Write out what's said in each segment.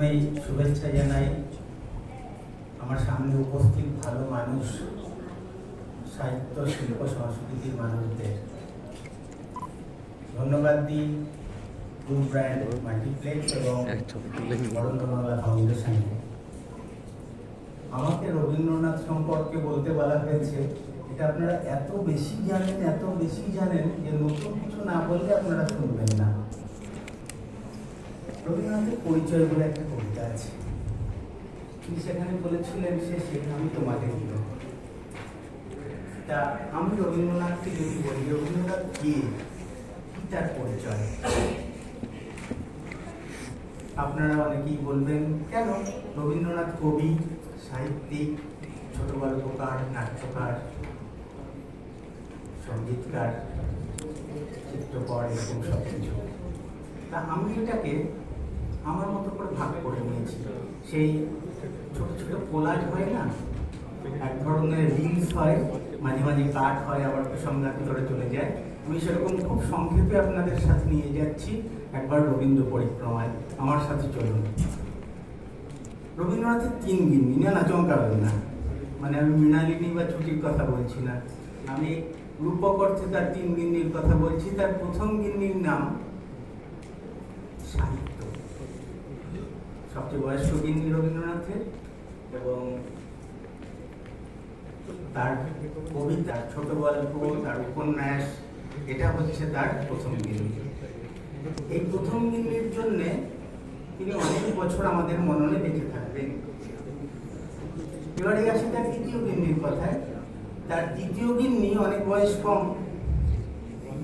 প্রথমেই শুভেচ্ছা জানাই। আমার সামনে উপস্থিত ভালো মানুষ সাহিত্য শিল্প সংস্কৃতির মানুষদের। ধন্যবাদ দিই টু ব্র্যান্ড মাল্টিপ্লেক্স এবং এক ছবি তুলে নিন। বরেন্দ্র বাংলা ফাউন্ডেশনকে আমাকে রবীন্দ্রনাথ সম্পর্কে বলতে বলা হয়েছে এটা আপনারা এত বেশি জানেন এত বেশি জানেন যে নতুন কিছু না বললে আপনারা শুনবেন রবীন্দ্রনাথের পরিচয় বলে একটা কবিতা আছে। তিনি সেখানে বলেছিলেন সে, সেখানে আমি তোমাকে দিল। তা আমি রবীন্দ্রনাথকে যদি বলি, রবীন্দ্রনাথ কে? কি তার পরিচয়? আপনারা অনেকেই বলবেন, কেন? রবীন্দ্রনাথ কবি, সাহিত্যিক ছোট গল্পকার নাট্যকার, সঙ্গীতকার, চিত্রকর, এরকম সব কিছু। তা আমি এটাকে আমার মতো করে ভাগ করে নিয়েছি। সেই ছোট ছোট কোলাজ হয় না, এক ধরনের রিলস হয়, মাঝে মাঝে কাট হয়, আবার প্রসঙ্গার ভিতরে চলে যায়। আমি সেরকম খুব সংক্ষেপে আপনাদের সাথে নিয়ে যাচ্ছি। একবার রবীন্দ্র পরিক্রমায় আমার সাথে চলুন। রবীন্দ্রনাথের তিন গিন্নি, না না চমকাবেন না। মানে আমি মৃণালিনী বা ছুটির কথা বলছি না। আমি রূপক অর্থে তার তিন গিন্নির কথা বলছি। তার প্রথম গিন্নির নাম সাহিত্য। সবচেয়ে বয়স্ক গিন্নি রবীন্দ্রনাথের এবং তার কবিতা, ছোট গল্প, তার উপন্যাস, এটা হচ্ছে তার প্রথম গিন্নি। এই প্রথম গিন্নির জন্যে তিনি অনেক বছর আমাদের মননে বেঁচে থাকবেন। এবারে আসি তার দ্বিতীয় গিন্নির কথায়। তার দ্বিতীয় গিন্নি অনেক বয়স কম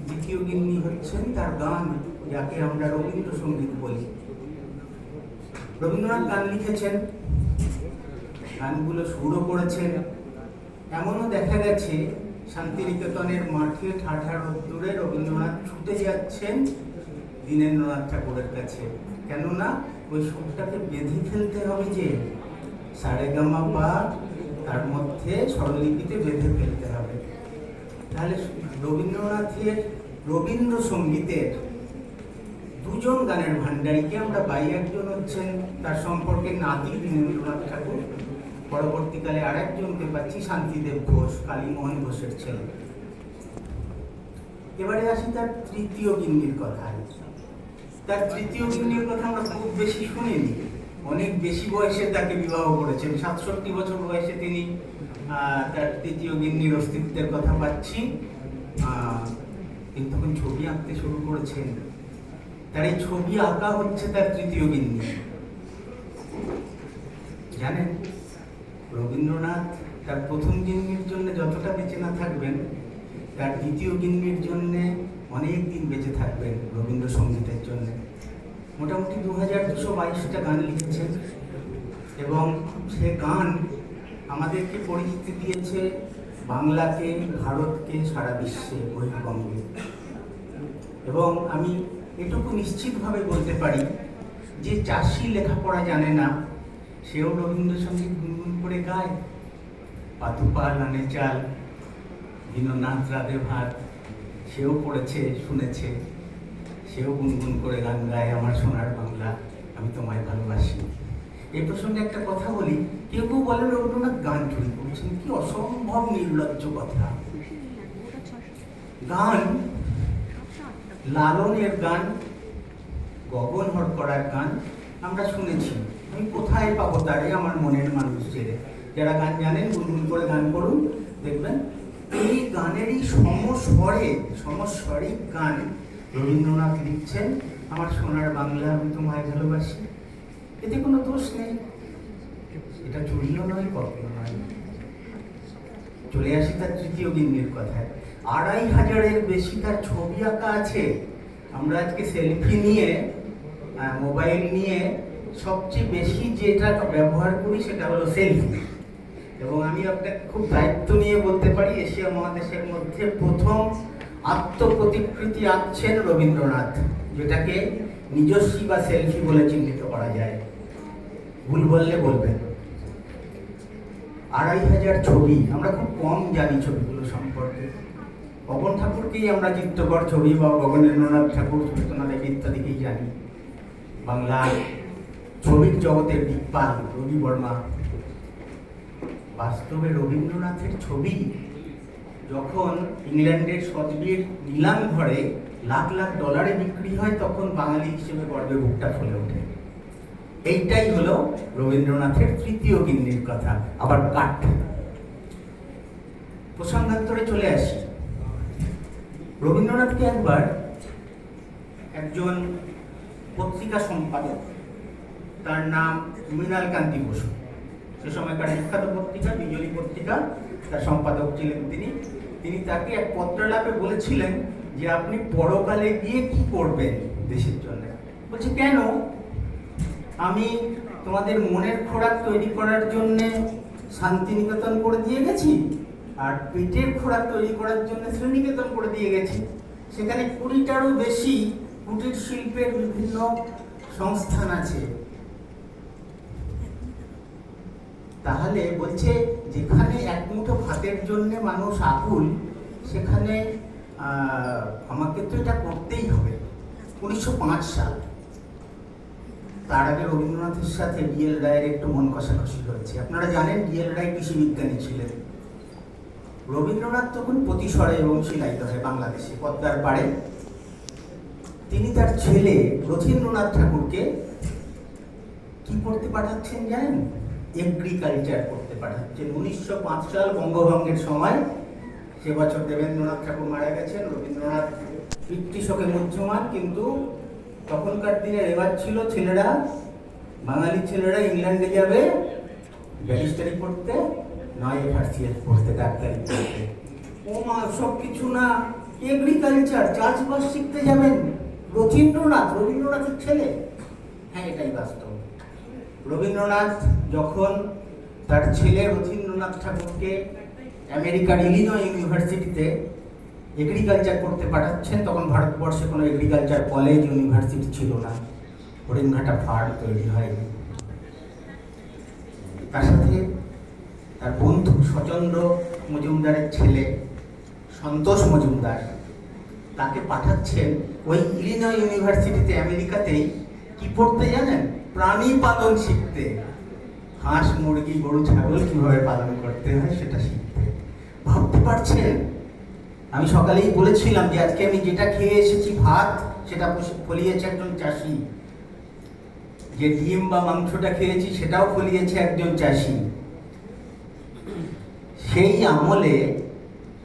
দ্বিতীয় গিন্নি হচ্ছেন তার গান, যাকে আমরা রবীন্দ্রসঙ্গীত বলি। রবীন্দ্রনাথ গান লিখেছেন, গানগুলো সুরও করেছেন। এমনও দেখা গেছে, শান্তিনিকেতনের মাঠে ঠাঠা রোদ্দুরে রবীন্দ্রনাথ ছুটে যাচ্ছেন দীনেন্দ্রনাথ ঠাকুরের কাছে। কেননা, ওই সুরটাকে বেঁধে ফেলতে হবে যে, সারেগামা পা তার মধ্যে স্বরলিপিতে বেঁধে ফেলতে হবে। তাহলে রবীন্দ্রনাথের রবীন্দ্রসঙ্গীতের দুজন গানের ভান্ডারীকে আমরা পাই একজন হচ্ছেন, তার সম্পর্কে নাতি দীনেন্দ্রনাথ ঠাকুর, পরবর্তীকালে আরেকজনকে পাচ্ছি শান্তিদেব ঘোষ, কালীমোহন ঘোষের ছেলে। এবারে আসি তার তৃতীয় গিন্নির কথায়। তার তৃতীয় গিন্নির কথা আমরা খুব বেশি শুনিনি। অনেক বেশি বয়সে তাকে বিবাহ করেছেন, সাতষট্টি বছর বয়সে তিনি তার তৃতীয় গিন্নির অস্তিত্বের কথা পাচ্ছি। তিনি তখন ছবি আঁকতে শুরু করেছেন। তার এই ছবি আঁকা হচ্ছে তার তৃতীয় গিন্নি জানেন? রবীন্দ্রনাথ তার প্রথম গিন্নির জন্য যতটা বেঁচে না থাকবেন, তার দ্বিতীয় গিন্নির জন্য অনেক দিন বেঁচে থাকবেন রবীন্দ্রসঙ্গীতের জন্য। মোটামুটি দু হাজার দুশো বাইশটা গান লিখেছেন এবং সে গান আমাদেরকে পরিচিতি দিয়েছে বাংলাকে, ভারতকে, সারা বিশ্বে বহির্বঙ্গে। এবং আমি এটুকু নিশ্চিতভাবে বলতে পারি যে চাষি লেখাপড়া জানে না, সেও রবীন্দ্রসঙ্গীত গুনগুন করে গায়। পাতুপাল আনে চাল, দীননাথ রাধে ভাত, সেও পড়েছে, শুনেছে, সেও গুনগুন করে গান গায় আমার সোনার বাংলা, আমি তোমায় ভালোবাসি। এ প্রসঙ্গে একটা কথা বলি, কেউ কেউ বলে রবীন্দ্রনাথ গান চুরি করছেন, কি অসম্ভব নির্লজ্জ কথা। গান লালনের গান, গগন হরকরার গান আমরা শুনেছি। আমি কোথায় পাবো তারে আমার মনের মানুষ ছেড়ে? যারা গান জানেন, গুনগুন করে গান করুন, দেখবেন এই গানেরই সমস্বরে সমস্বরিক গান রবীন্দ্রনাথ লিখছেন। আমার সোনার বাংলা আমি তোমায় ভালোবাসি। এতে কোনো দোষ নেই। এটা চুরিও নয় কপিও নয়। চলে আসি তার তৃতীয় গিন্নির কথায়। আড়াই হাজারের বেশি তার ছবি আঁকা আছে। আমরা আজকে সেলফি নিয়ে মোবাইল নিয়ে সবচেয়ে বেশি যেটা ব্যবহার করি সেটা হলো সেলফি এবং আমি আপনাকে খুব দায়িত্ব নিয়ে বলতে পারি, এশিয়া মহাদেশের মধ্যে প্রথম আত্মপ্রতিকৃতি আঁকছেন রবীন্দ্রনাথ, যেটাকে নিজস্বী বা সেলফি বলে চিহ্নিত করা যায়। ভুল বললে বলবেন। আড়াই হাজার ছবি, আমরা খুব কম জানি ছবিগুলো সম্পর্কে। গগন ঠাকুরকেই আমরা চিত্রকর ছবি বা গগনেন্দ্রনাথ ঠাকুর দেব ইত্যাদিকেই জানি। বাংলার ছবির জগতের দিকপাল রবি বর্মা। বাস্তবে রবীন্দ্রনাথের ছবি যখন ইংল্যান্ডের সজবির নিলাম ঘরে লাখ লাখ ডলারে বিক্রি হয়, তখন বাঙালি হিসেবে গর্বে বুকটা ফুলে ওঠে। এইটাই হলো রবীন্দ্রনাথের তৃতীয় গিন্নির কথা। আবার কাঠ। প্রসঙ্গান্তরে চলে আসি। রবীন্দ্রনাথকে একবার একজন পত্রিকা সম্পাদক, তার নাম মৃণাল কান্তি বসু। সে সময়কার বিখ্যাত পত্রিকা বিজলী পত্রিকা, তার সম্পাদক ছিলেন তিনি। তিনি তাকে এক পত্রালাপে বলেছিলেন যে, আপনি পরকালে গিয়ে কি করবেন দেশের জন্য? বলছি, কেন? আমি তোমাদের মনের খোরাক তৈরি করার জন্যে শান্তিনিকেতন করে দিয়ে গেছি। আর পেটের খোরাক তৈরি করার জন্য শ্রেণীকেতন করে দিয়ে গেছে। সেখানে কুড়িটারও বেশি কুটির শিল্পের বিভিন্ন সংস্থান আছে। তাহলে বলছে, যেখানে এক মুঠো ভাতের জন্য মানুষ আকুল, সেখানে আমাকে তো এটা করতেই হবে। উনিশশো পাঁচ সাল। তার আগে রবীন্দ্রনাথের সাথে ডিএল রায়ের একটু মন কষাকষি হয়েছে আপনারা জানেন ডিএল রায় কৃষি বিজ্ঞানী ছিলেন। রবীন্দ্রনাথ তখন প্রতিসরে এবং শিলাইত হয় বাংলাদেশে, পদ্মার পাড়ে। তিনি তার ছেলে রথীন্দ্রনাথ ঠাকুরকে কি করতে পাঠাচ্ছেন জানেন? এগ্রিকালচার করতে পাঠাচ্ছেন। উনিশশো পাঁচ সাল বঙ্গভঙ্গের সময় সে বছর দেবেন্দ্রনাথ ঠাকুর মারা গেছেন। রবীন্দ্রনাথ পিতৃশোকে মুহ্যমান, কিন্তু তখনকার দিনে রেওয়াজ ছিল ছেলেরা, বাঙালি ছেলেরা ইংল্যান্ডে যাবে ব্যারিস্টারি পড়তে নয় এফআরসিএস পড়তে ডাক্তারি পড়তে। ও মা সব কিছু না এগ্রিকালচার চাষবাস শিখতে যাবেন। রবীন্দ্রনাথ রবীন্দ্রনাথের ছেলে। হ্যাঁ এটাই বাস্তব। রবীন্দ্রনাথ যখন তার ছেলে রথীন্দ্রনাথ ঠাকুরকে আমেরিকার ইলিনয় ইউনিভার্সিটিতে এগ্রিকালচার করতে পাঠাচ্ছেন, তখন ভারতবর্ষে কোনো এগ্রিকালচার কলেজ ইউনিভার্সিটি ছিল না। হরিণঘাটা ফার্ম তৈরি হয়নি। তার সাথে তার বন্ধু সচন্দ্র মজুমদারের ছেলে, সন্তোষ মজুমদার, তাকে পাঠাচ্ছেন ওই ইলিনয় ইউনিভার্সিটিতে, আমেরিকাতেই। কি পড়তে জানেন? প্রাণী পালন শিখতে। হাঁস, মুরগি, গরু, ছাগল কীভাবে পালন করতে হয় সেটা শিখতে। ভাবতে পারছেন? আমি সকালেই বলেছিলাম যে, আজকে আমি যেটা খেয়ে এসেছি, ভাত, সেটা ফলিয়েছে একজন চাষি। যে ডিম বা মাংসটা খেয়েছি, সেটাও ফলিয়েছে একজন চাষি। সেই আমলে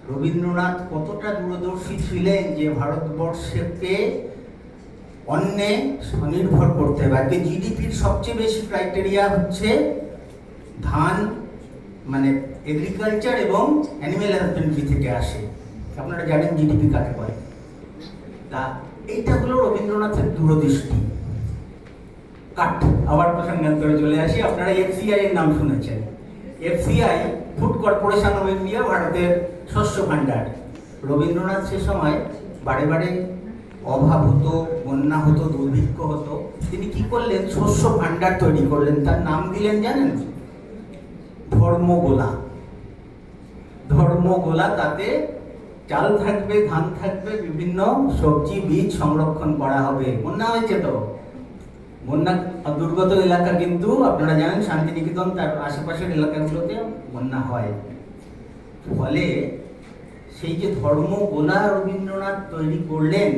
রবীন্দ্রনাথ কতটা দূরদর্শী ছিলেন যে ভারতবর্ষকে অন্যে স্বনির্ভর করতে হবে আজকে জিডিপির সবচেয়ে বেশি ক্রাইটেরিয়া হচ্ছে ধান মানে এগ্রিকালচার এবং অ্যানিমেল হাজবেন্ডারি থেকে আসে। আপনারা জানেন জিডিপি কাকে বলে? তা এইটা হলো রবীন্দ্রনাথের দূরদৃষ্টি। কাঠ আবার প্রসঙ্গান্তরে চলে আসি। আপনারা এফসিআই এর নাম শুনেছেন। FCI food corporation of India ভারতের শস্য ভাণ্ডার। রবীন্দ্রনাথ সে সময় বারে বারে অভাব হতো, বন্যা হতো, দুর্ভিক্ষ হতো। তিনি কি করলেন? শস্য ভাণ্ডার তৈরি করলেন। তার নাম দিলেন জানেন? ধর্মগোলা। ধর্মগোলা, তাতে চাল থাকবে, ধান থাকবে, বিভিন্ন সবজি, বীজ সংরক্ষণ করা হবে। বন্যা হয়েছে তো? বন্যা দুর্গত এলাকা কিন্তু আপনারা জানেন, শান্তিনিকেতন তার আশেপাশের এলাকাগুলোতে বন্যা হয়। ফলে সেই যে ধর্ম ধর্মগোলা রবীন্দ্রনাথ তৈরি করলেন,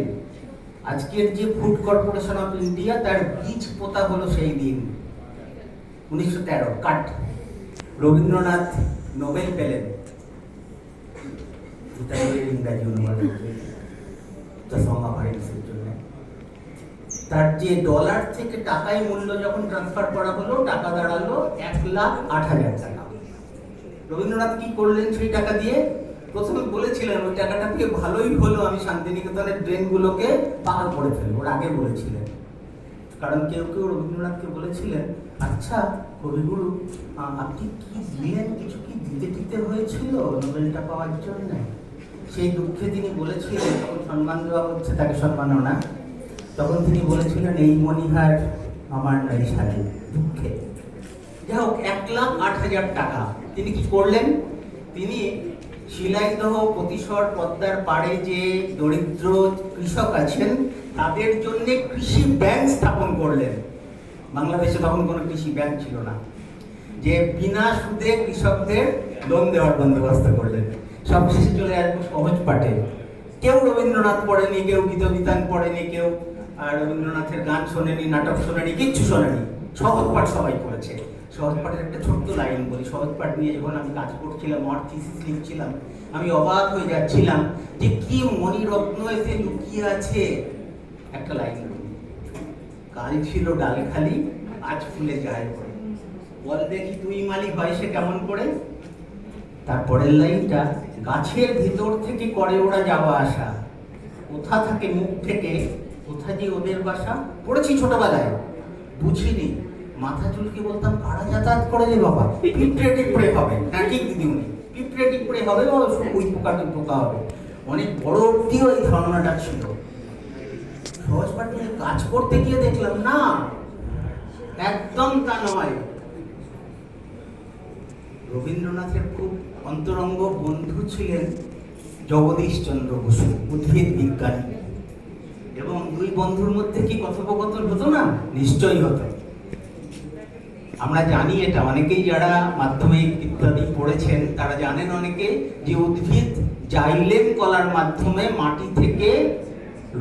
আজকের যে ফুড কর্পোরেশন অফ ইন্ডিয়া, তার বীজ পোতা হলো সেই দিন, উনিশশো তেরো, কাট। রবীন্দ্রনাথ নোবেল পেলেন। ইংরাজি অনুবাদ তার যে ডলার থেকে টাকায় মূল্য যখন ট্রান্সফার করা হলো, টাকা দাঁড়াল এক লাখ আট হাজার টাকা। রবীন্দ্রনাথ কি করলেন সেই টাকা দিয়ে? প্রথমে বলেছিলেন, ওই টাকাটা দিয়ে ভালোই হলো, আমি শান্তিনিকেতনের ট্রেনগুলোকে পাহাড় করে ফেলব। ওর আগে বলেছিলেন। কারণ কেউ কেউ রবীন্দ্রনাথকে বলেছিলেন আচ্ছা কবিগুরু আপনি কি দিলেন? কিছু কি দিতে দিতে হয়েছিল? নোবেলটা পাওয়ার জন্য? সেই দুঃখে তিনি বলেছিলেন তখন সম্মান দেওয়া হচ্ছে, তাকে সম্মানও না। তখন তিনি বলেছিলেন, এই মণিহার আমার নাই সারি দুঃখে। যাই হোক এক লাখ আট হাজার টাকা। তিনি কি করলেন? তিনি শিলাইদহ প্রতিসর পদ্মার পাড়ে যে দরিদ্র কৃষক আছেন, তাদের জন্য কৃষি ব্যাংক স্থাপন করলেন। বাংলাদেশে তখন কোনো কৃষি ব্যাংক ছিল না। যে বিনা সুদে কৃষকদের লোন দেওয়ার বন্দোবস্ত করলেন। সব শেষে চলে আসব সহজ পাঠে। কেউ রবীন্দ্রনাথ পড়েনি, কেউ গীত বিতান পড়েনি, কেউ আর রবীন্দ্রনাথের গান শোনেনি, নাটক শোনেনি, কিচ্ছু শোনেনি। সহজ পাঠ সবাই করেছে। সহজ পাঠের একটা ছোট্ট লাইন বলি। সহজ পাঠ নিয়ে যখন আমি কাজ করছিলাম, আমার থিসিস লিখছিলাম, আমি অবাক হয়ে যাচ্ছিলাম যে কি মণিরত্ন এতে লুকিয়ে আছে। একটা লাইন। কাল ছিল ডাল খালি, আজ ফুলে যায় পড়ে বল দেখি তুই মালি হয় সে কেমন করে? তারপরের লাইনটা, গাছের ভিতর থেকে করে ওরা যাওয়া আসা। কোথা থাকে মুখ থেকে? কোথা যে ওদের বাসা? পড়েছি ছোটবেলায়। বুঝিনি। মাথা চুলকে বলতাম কারা যাতায়াত করে রে বাবা। পিঁপড়ে টিপড়ে হবে। হ্যাঁ ঠিক দিদিমণি পিঁপড়ে টিপড়ে হবে বা ওই পোকা পোকা হবে। অনেক বড় অব্দিও এই ধারণাটা ছিল। সহজ নিয়ে কাজ করতে গিয়ে দেখলাম, না, একদম তা নয়। রবীন্দ্রনাথের খুব অন্তরঙ্গ বন্ধু ছিলেন জগদীশ চন্দ্র বসু, উদ্ভিদ বিজ্ঞানী। এবং দুই বন্ধুর মধ্যে কি কথোপকথন হতো না? নিশ্চয়ই হতো। আমরা জানি এটা। অনেকেই যারা মাধ্যমিক ইত্যাদি পড়েছেন, তারা জানেন অনেকে যে উদ্ভিদ জাইলেম কলার মাধ্যমে মাটি থেকে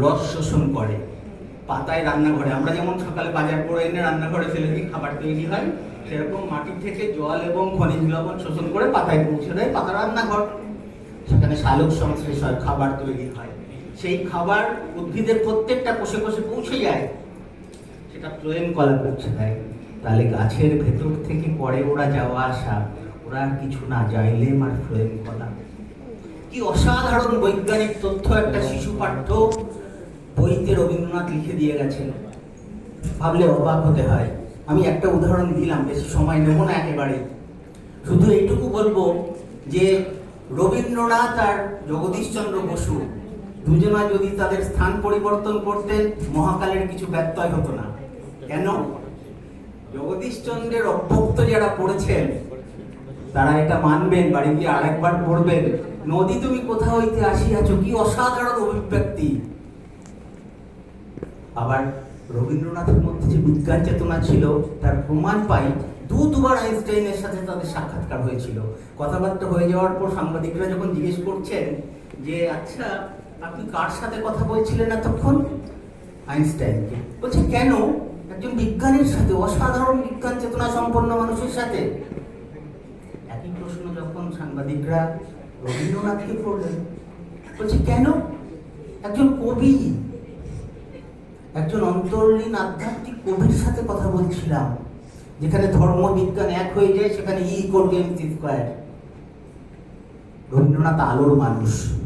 রস শোষণ করে, পাতায় রান্নাঘরে আমরা যেমন সকালে বাজার করে এনে রান্নাঘরে ফেলে দিই, খাবার তৈরি হয়, সেরকম মাটি থেকে জল এবং খনিজ লবণ শোষণ করে পাতায় পৌঁছে দেয় পাতা রান্নাঘর। সেখানে শালক সংশ্লেষ হয় খাবার তৈরি হয়। সেই খাবার উদ্ভিদের প্রত্যেকটা কোষে কোষে পৌঁছে যায়, সেটা ফ্লোয়েম কলা করছে তাই তাহলে গাছের ভেতর থেকে পরে ওরা যাওয়া আসা, ওরা কিছু না যাইলেম আর ফ্লোয়েম কলা। কি অসাধারণ বৈজ্ঞানিক তথ্য একটা শিশু পাঠ্য বইতে রবীন্দ্রনাথ লিখে দিয়ে গেছেন। ভাবলে অবাক হতে হয়। আমি একটা উদাহরণ দিলাম, বেশি সময় নেব না একেবারে। শুধু এইটুকু বলব যে রবীন্দ্রনাথ আর জগদীশচন্দ্র বসু দুজনা যদি তাদের স্থান পরিবর্তন করতেন মহাকালের কিছু ব্যত্যয় হতো না। কেন? জগদীশচন্দ্রের অভ্যক্ত যারা পড়েছেন, তারা এটা মানবেন, বাড়ি গিয়ে আরেকবার পড়বেন। নদী তুমি কোথা হইতে আসিয়াছ কি অসাধারণ অভিব্যক্তি। আবার রবীন্দ্রনাথের মধ্যে যে বিজ্ঞান চেতনা ছিল, তার প্রমাণ পাই দু দুবার আইনস্টাইনের সাথে তাদের সাক্ষাৎকার হয়েছিল। কথাবার্তা হয়ে যাওয়ার পর সাংবাদিকরা যখন জিজ্ঞেস করছেন যে আচ্ছা আপনি কার সাথে কথা বলছিলেন এতক্ষণ? আইনস্টাইনকে। বলছে কেন? একজন বিজ্ঞানীর সাথে অসাধারণ বিজ্ঞান চেতনা সম্পন্ন মানুষের সাথে? একই প্রশ্ন যখন সাংবাদিকরা রবীন্দ্রনাথকে করলেন। বলছে কেন? একজন কবি একজন অন্তর্লীন আধ্যাত্মিক কবির সাথে কথা বলছিলাম যেখানে ধর্ম বিজ্ঞান এক হয়ে যায় সেখানে ই করবে স্কোয়ার। রবীন্দ্রনাথ আলোর মানুষ।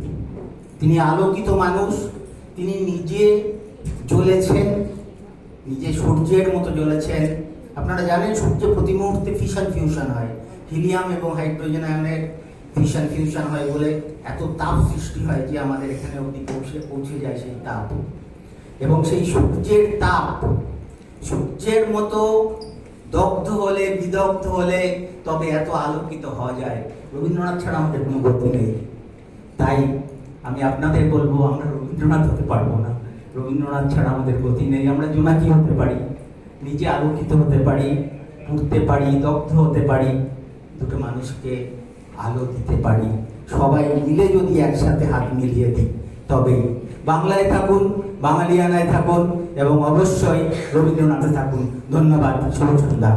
তিনি আলোকিত মানুষ, তিনি নিজে জ্বলেছেন, নিজে সূর্যের মতো জ্বলেছেন। আপনারা জানেন সূর্য প্রতি মুহূর্তে ফিশন ফিউশন হয়। হিলিয়াম এবং হাইড্রোজেন আয়নের ফিশন ফিউশন হয় বলে এত তাপ সৃষ্টি হয় যে আমাদের এখানে অবধি পৌঁছে পৌঁছে যায় সেই তাপ। এবং সেই সূর্যের তাপ, সূর্যের মতো দগ্ধ হলে, বিদগ্ধ হলে তবে এত আলোকিত হওয়া যায়। রবীন্দ্রনাথ ছাড়া আমাদের কোনো গতি নেই। তাই আপনাদের বলব, আমরা রবীন্দ্রনাথ হতে পারব না। রবীন্দ্রনাথ ছাড়া আমাদের গতি নেই। আমরা জোনাকি হতে পারি, নিজে আলোকিত হতে পারি, পুড়তে পারি, দগ্ধ হতে পারি, দুটো মানুষকে আলো দিতে পারি। সবাই মিলে যদি একসাথে হাত মিলিয়ে দিই, তবেই। বাংলায় থাকুন, বাঙালিয়ানায় থাকুন, এবং অবশ্যই রবীন্দ্রনাথে থাকুন। ধন্যবাদ শুভ সন্ধ্যা